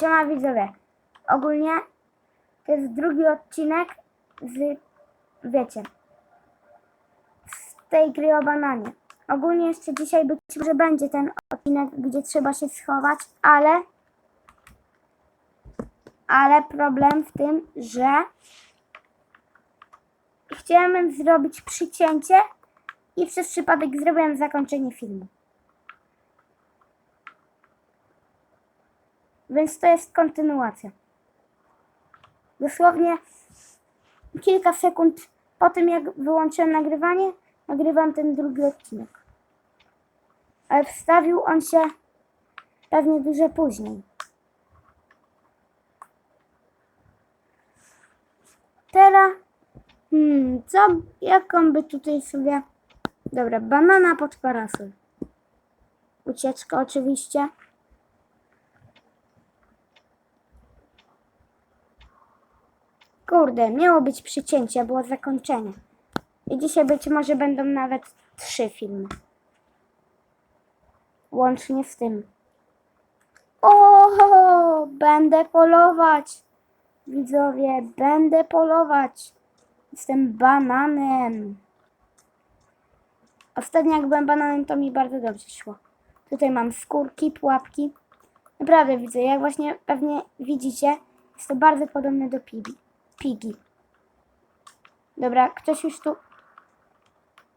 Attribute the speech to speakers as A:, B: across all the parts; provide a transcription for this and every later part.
A: Siema widzowie. Ogólnie to jest drugi odcinek z, wiecie, z tej gry o bananie. Ogólnie jeszcze dzisiaj być może będzie ten odcinek, gdzie trzeba się schować, ale ale problem w tym, że chciałem zrobić przycięcie i przez przypadek zrobiłem zakończenie filmu. Więc to jest kontynuacja. Dosłownie kilka sekund po tym, jak wyłączyłem nagrywanie, nagrywam ten drugi odcinek. Ale wstawił on się pewnie dużo później. Teraz, hmm, co, jaką by tutaj sobie... Dobra, banana pod parasol. Ucieczka oczywiście. Kurde, miało być przycięcie, było zakończenie. I dzisiaj być może będą nawet trzy filmy. Łącznie z tym. O, będę polować. Widzowie, będę polować. Jestem bananem. Ostatnio jak byłem bananem, to mi bardzo dobrze szło. Tutaj mam skórki, pułapki. Naprawdę widzę, jak właśnie pewnie widzicie, jest to bardzo podobne do pigi. Pigi. Dobra, ktoś już tu...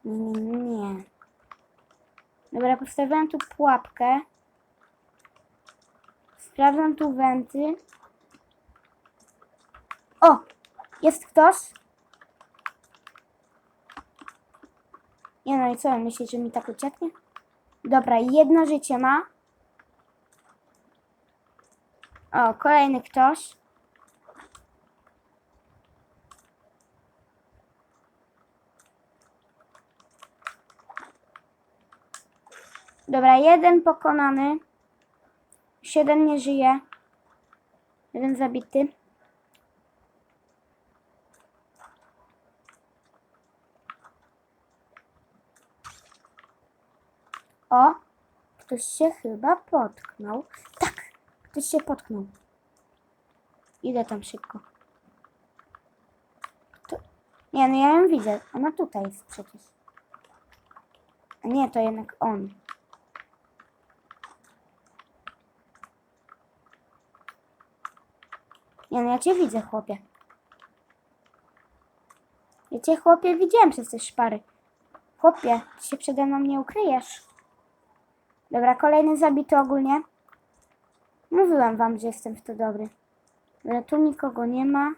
A: Nie. Dobra, postawiłem tu pułapkę. Sprawdzam tu wenty. O! Jest ktoś? Nie no i co, myślisz, że mi tak ucieknie? Dobra, jedno życie ma. O, kolejny ktoś. Dobra, jeden pokonany. Siedem nie żyje. Jeden zabity. O, ktoś się chyba potknął. Tak, ktoś się potknął. Idę tam szybko. To... Nie, no ja ją widzę. Ona tutaj jest przecież. A nie, to jednak on. Nie, no ja cię widzę, chłopie. Ja cię, chłopie, widziałem przez te szpary. Chłopie, ty się przede mną nie ukryjesz. Dobra, kolejny zabity ogólnie. Mówiłem wam, że jestem w to dobry. Ale tu nikogo nie ma.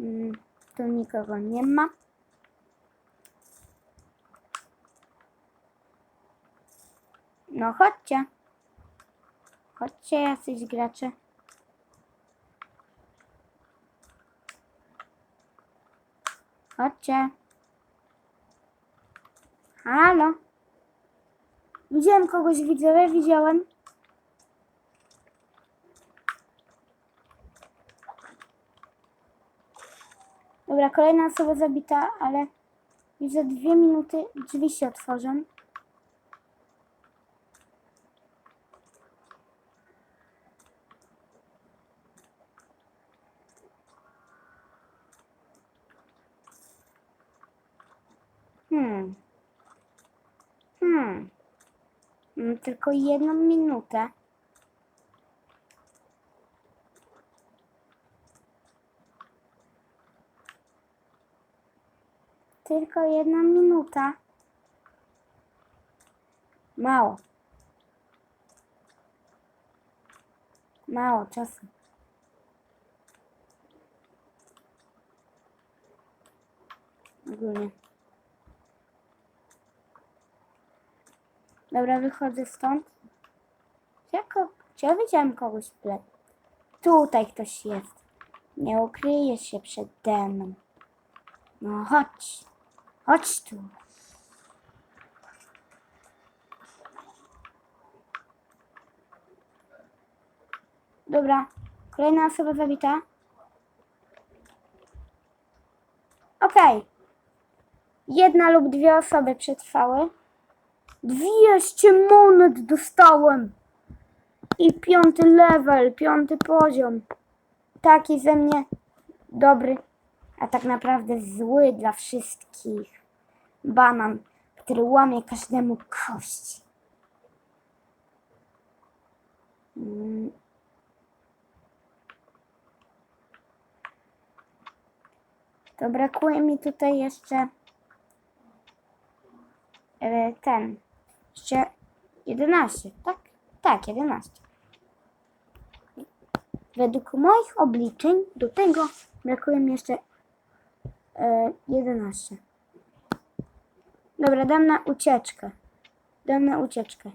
A: Mm, tu nikogo nie ma. No chodźcie. Chodźcie jacyś gracze. Chodźcie. Halo. Widziałem kogoś, widzowie, widziałem. Dobra, kolejna osoba zabita, ale już za dwie minuty drzwi się otworzą. Hmm. Hmm. Mam tylko jedną minutę. Tylko jedna minuta. Mało. Mało czasu. Ogólnie. Dobra, wychodzę stąd. Jako, czy ja widziałem kogoś w tle? Tutaj ktoś jest. Nie ukryjesz się przede mną. No chodź. Chodź tu. Dobra, kolejna osoba zabita. Okej. Jedna lub dwie osoby przetrwały. 200 monet dostałem. I piąty level, piąty poziom. Taki ze mnie dobry, a tak naprawdę zły dla wszystkich. Banan, który łamie każdemu kość. Mm. To brakuje mi tutaj jeszcze e, ten. Jeszcze 11, tak? Tak, 11. Według moich obliczeń do tego brakuje mi jeszcze e, 11. Dobra, dam na ucieczkę. Dam na ucieczkę.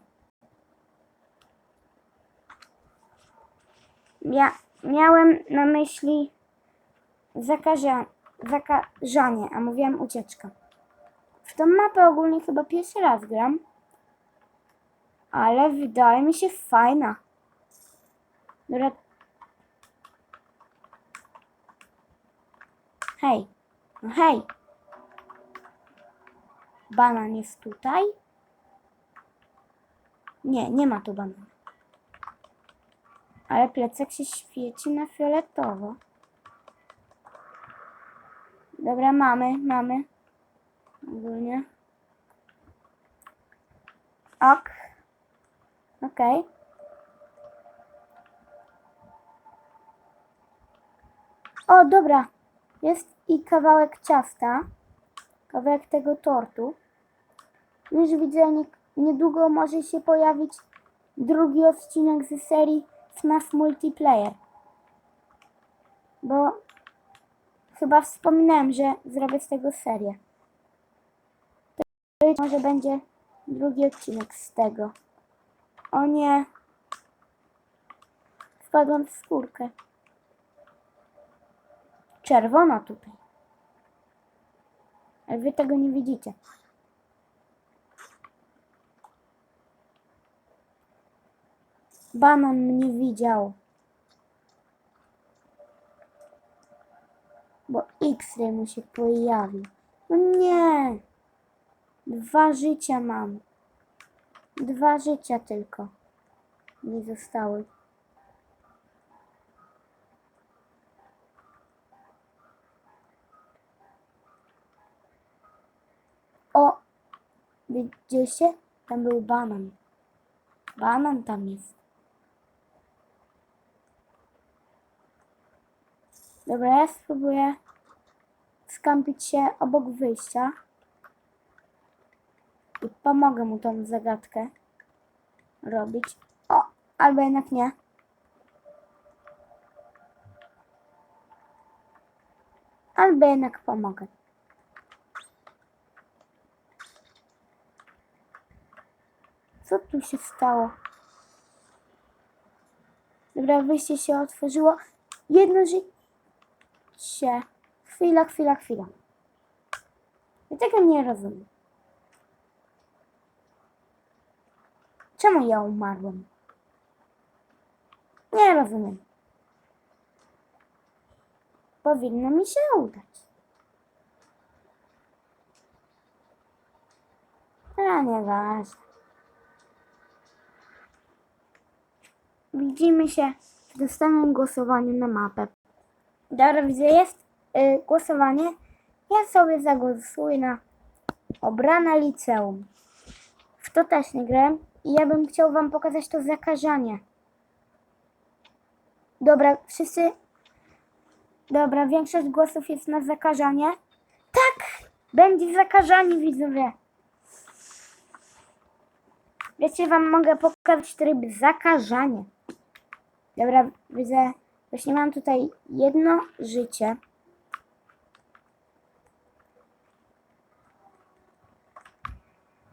A: Ja miałem na myśli zakaża, zakażanie, a mówiłam ucieczka. W tą mapę ogólnie chyba pierwszy raz gram, ale wydaje mi się fajna. Dobra. Hej, no hej. Banan jest tutaj? Nie, nie ma tu banana. Ale plecak się świeci na fioletowo. Dobra, mamy, mamy. Ogólnie. Ok. Okej. O, dobra. Jest i kawałek ciasta. Kawałek tego tortu. Już widzę, nie, niedługo może się pojawić drugi odcinek ze serii Smash Multiplayer. Bo chyba wspominałem, że zrobię z tego serię. To może będzie drugi odcinek z tego. O nie. Wpadłam w skórkę. Czerwona tutaj. Ale wy tego nie widzicie. Banan mnie widział. Bo X-ray mu się pojawił. No nie. Dwa życia mam. Dwa życia tylko. Mi zostały. O! Widzieliście? Tam był banan. Banan tam jest. Dobra, ja spróbuję skampić się obok wyjścia. I pomogę mu tą zagadkę robić. O, albo jednak nie. Albo jednak pomogę. Co tu się stało? Dobra, wyjście się otworzyło. Jedno życie. Chwila, chwila, chwila. Ja tego nie rozumiem. Czemu ja umarłem? Nie rozumiem. Powinno mi się udać. A nieważne. Widzimy się w następnym głosowaniu na mapę. Dobra, widzę, jest y, głosowanie. Ja sobie zagłosuję na obrane liceum. W to też nie grałem i ja bym chciał wam pokazać to zakażanie. Dobra, wszyscy... Dobra, większość głosów jest na zakażanie. Tak! Będzie zakażanie, widzowie. Wiecie, wam mogę pokazać tryb zakażanie. Dobra, widzę. Właśnie mam tutaj jedno życie.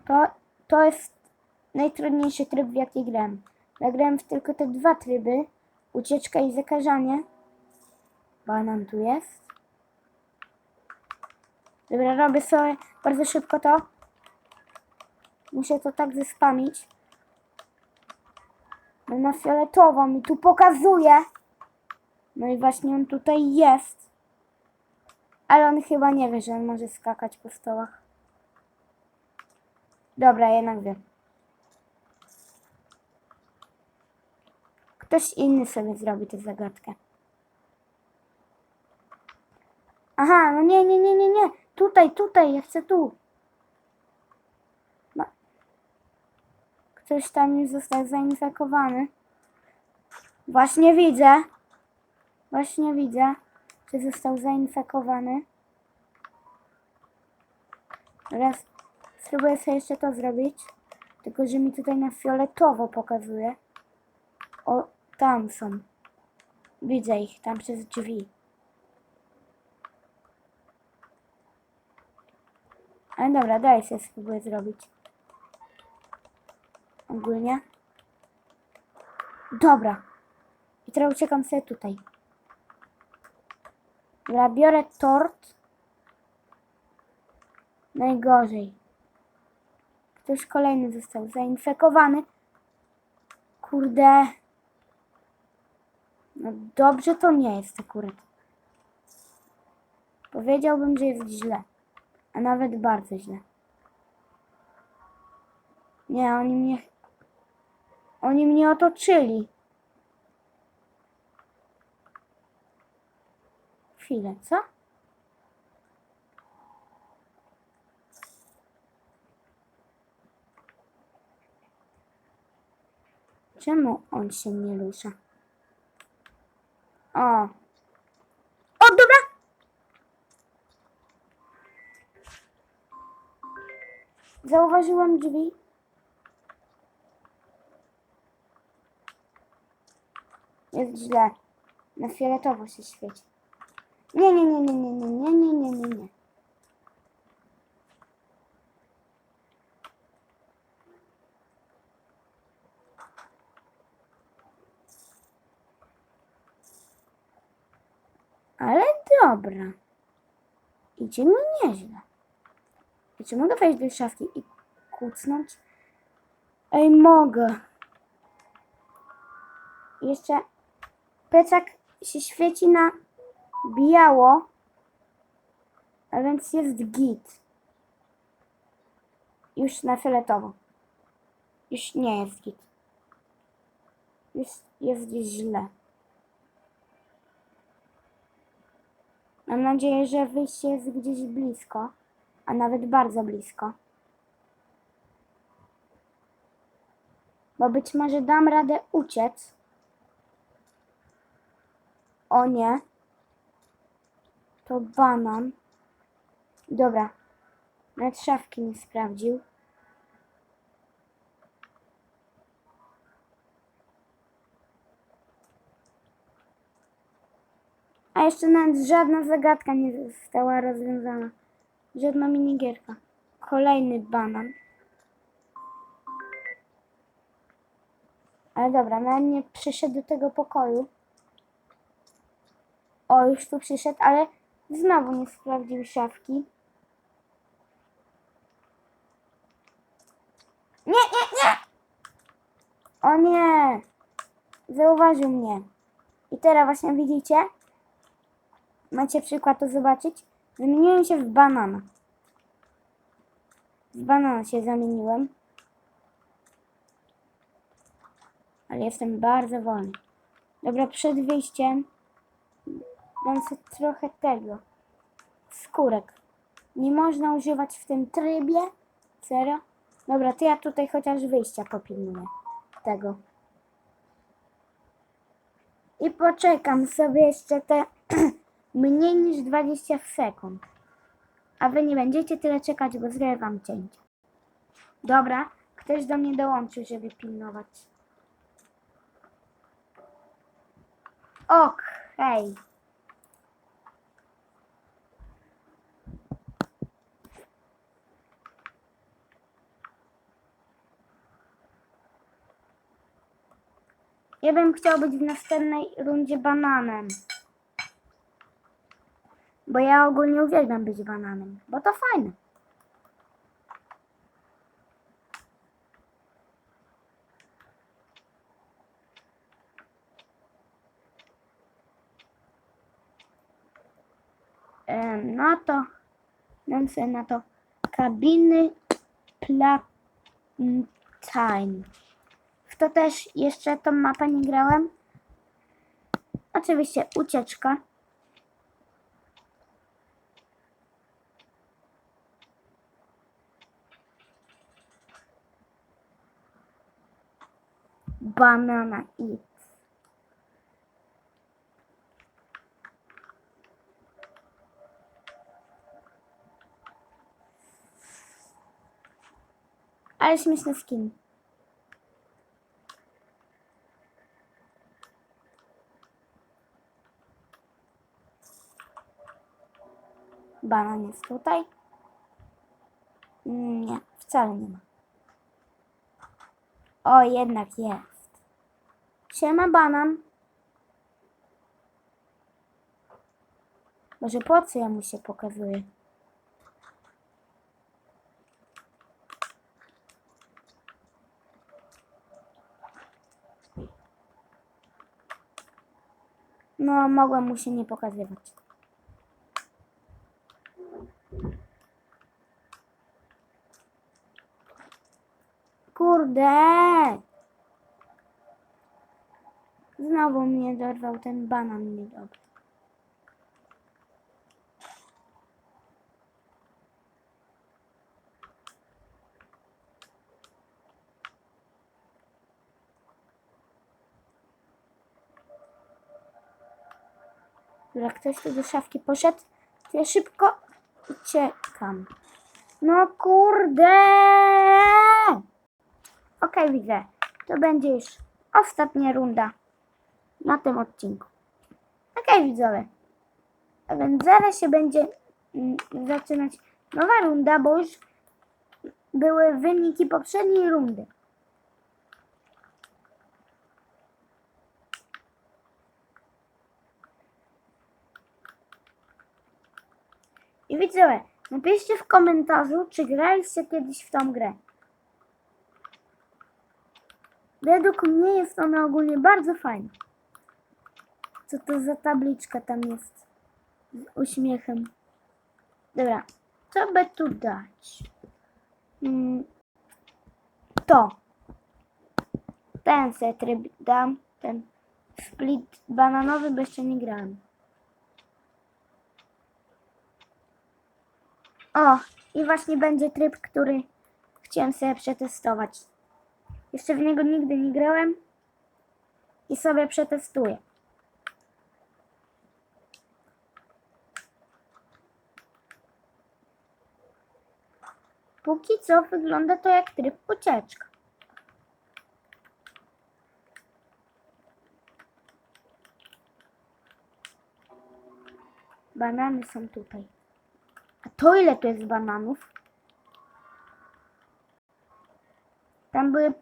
A: To, to jest najtrudniejszy tryb, w jaki grałem. Nagrałem w tylko te dwa tryby. Ucieczka i zakażanie. Banan tu jest. Dobra, robię sobie bardzo szybko to. Muszę to tak zespamić. No na fioletowo mi tu pokazuje. No i właśnie on tutaj jest. Ale on chyba nie wie, że on może skakać po stołach. Dobra, jednak wiem. Ktoś inny sobie zrobi tę zagadkę. Aha, no nie, nie, nie, nie, nie. Tutaj, tutaj, ja chcę tu. Ktoś tam już został zainfekowany. Właśnie widzę. Właśnie widzę, że został zainfekowany. Teraz spróbuję sobie jeszcze to zrobić. Tylko, że mi tutaj na fioletowo pokazuje. O, tam są. Widzę ich, tam przez drzwi. Ale dobra, daj sobie spróbuję zrobić. Ogólnie. Dobra. I teraz uciekam sobie tutaj. Dobra, biorę tort. Najgorzej. Ktoś kolejny został zainfekowany. Kurde. No dobrze to nie jest akurat. Powiedziałbym, że jest źle. A nawet bardzo źle. Nie, oni mnie... Oni mnie otoczyli. Chwilę, co? Czemu on się nie rusza? O. O, dobra! Zauważyłam drzwi. Jest źle. Na fioletowo się świeci. Nie, nie, nie, nie, nie, nie, nie, nie, nie, nie, nie. Ale dobra. Idzie mi nieźle. I czy mogę wejść do szafki i kucnąć? Ej, mogę. Jeszcze plecak się świeci na biało, a więc jest git. Już na fioletowo. Już nie jest git. Już jest źle. Mam nadzieję, że wyjście jest gdzieś blisko, a nawet bardzo blisko. Bo być może dam radę uciec. O nie. To banan. Dobra. Nawet szafki nie sprawdził. A jeszcze nawet żadna zagadka nie została rozwiązana. Żadna minigierka. Kolejny banan. Ale dobra, nawet nie przyszedł do tego pokoju. O, już tu przyszedł, ale znowu nie sprawdził szafki. Nie, nie, nie! O nie! Zauważył mnie. I teraz właśnie widzicie? Macie przykład to zobaczyć? Zamieniłem się w banana. W banana się zamieniłem. Ale jestem bardzo wolny. Dobra, przed wyjściem dam sobie trochę tego. Skórek. Nie można używać w tym trybie. Serio? Dobra, to ja tutaj chociaż wyjścia popilnuję. Tego. I poczekam sobie jeszcze te mniej niż 20 sekund. A wy nie będziecie tyle czekać, bo zrobię wam. Dobra, ktoś do mnie dołączy, żeby pilnować. Ok, hej. Ja bym chciał być w następnej rundzie bananem. Bo ja ogólnie uwielbiam być bananem, bo to fajne. No to dam sobie na to kabiny Platine. W to też jeszcze tą mapę nie grałem. Oczywiście ucieczka. Banana i Ale śmieszny skin. Banan jest tutaj. Nie, wcale nie ma. O, jednak jest. Siema, banan. Może po co ja mu się pokazuję? No, mogłem mu się nie pokazywać. Kurde! Znowu mnie dorwał ten banan niedobry. Jak ktoś tu do szafki poszedł, ja szybko uciekam. No kurde! Okej, widzę. To będzie już ostatnia runda na tym odcinku. Okej, widzowie. A więc zaraz się będzie mm, zaczynać nowa runda, bo już były wyniki poprzedniej rundy. I widzowie, napiszcie w komentarzu, czy graliście kiedyś w tą grę. Według mnie jest ona ogólnie bardzo fajna. Co to za tabliczka tam jest z uśmiechem? Dobra, co by tu dać? Mm, to. Ten se tryb dam, ten split bananowy, bo jeszcze nie grałem. O, i właśnie będzie tryb, który chciałem sobie przetestować. Jeszcze w niego nigdy nie grałem i sobie przetestuję. Póki co wygląda to jak tryb ucieczka. Banany są tutaj. A to ile to jest bananów? Tam były,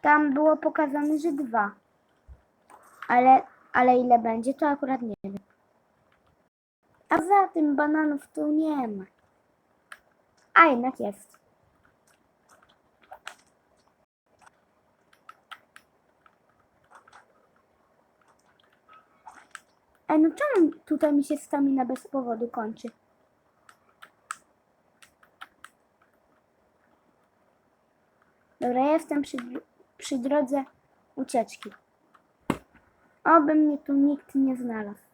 A: tam było pokazane, że dwa. Ale, ale ile będzie, to akurat nie wiem. A za tym bananów tu nie ma. A jednak jest. Ej, no czemu tutaj mi się stamina bez powodu kończy? Dobra, ja jestem przy, przy drodze ucieczki. Oby mnie tu nikt nie znalazł.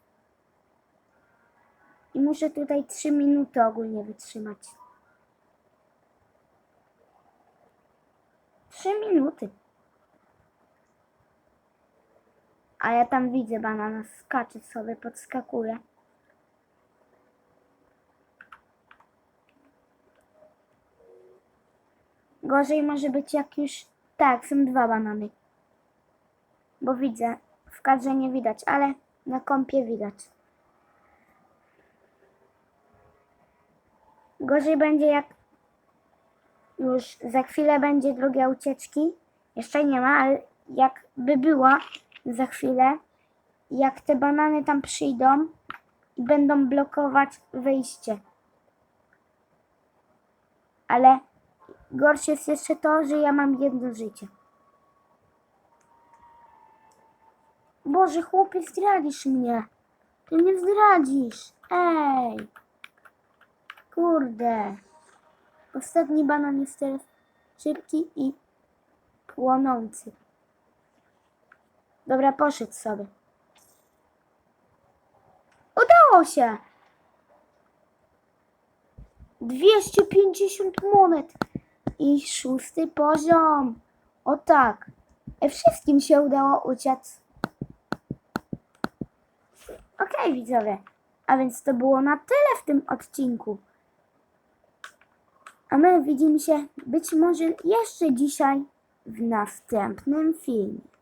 A: I muszę tutaj 3 minuty ogólnie wytrzymać. 3 minuty. A ja tam widzę banana, skacze sobie, podskakuje. Gorzej może być jak już... Tak, są dwa banany. Bo widzę. W kadrze nie widać, ale na kompie widać. Gorzej będzie jak już za chwilę będzie droga ucieczki. Jeszcze nie ma, ale jakby była za chwilę, jak te banany tam przyjdą i będą blokować wyjście. Ale gorsze jest jeszcze to, że ja mam jedno życie. Boże, chłopie, zdradzisz mnie. Ty mnie zdradzisz. Ej. Kurde. Ostatni banan jest teraz szybki i płonący. Dobra, poszedł sobie. Udało się! 250 monet i szósty poziom. O tak. E, Wszystkim się udało uciec. Okej, widzowie. A więc to było na tyle w tym odcinku. A my widzimy się być może jeszcze dzisiaj w następnym filmie.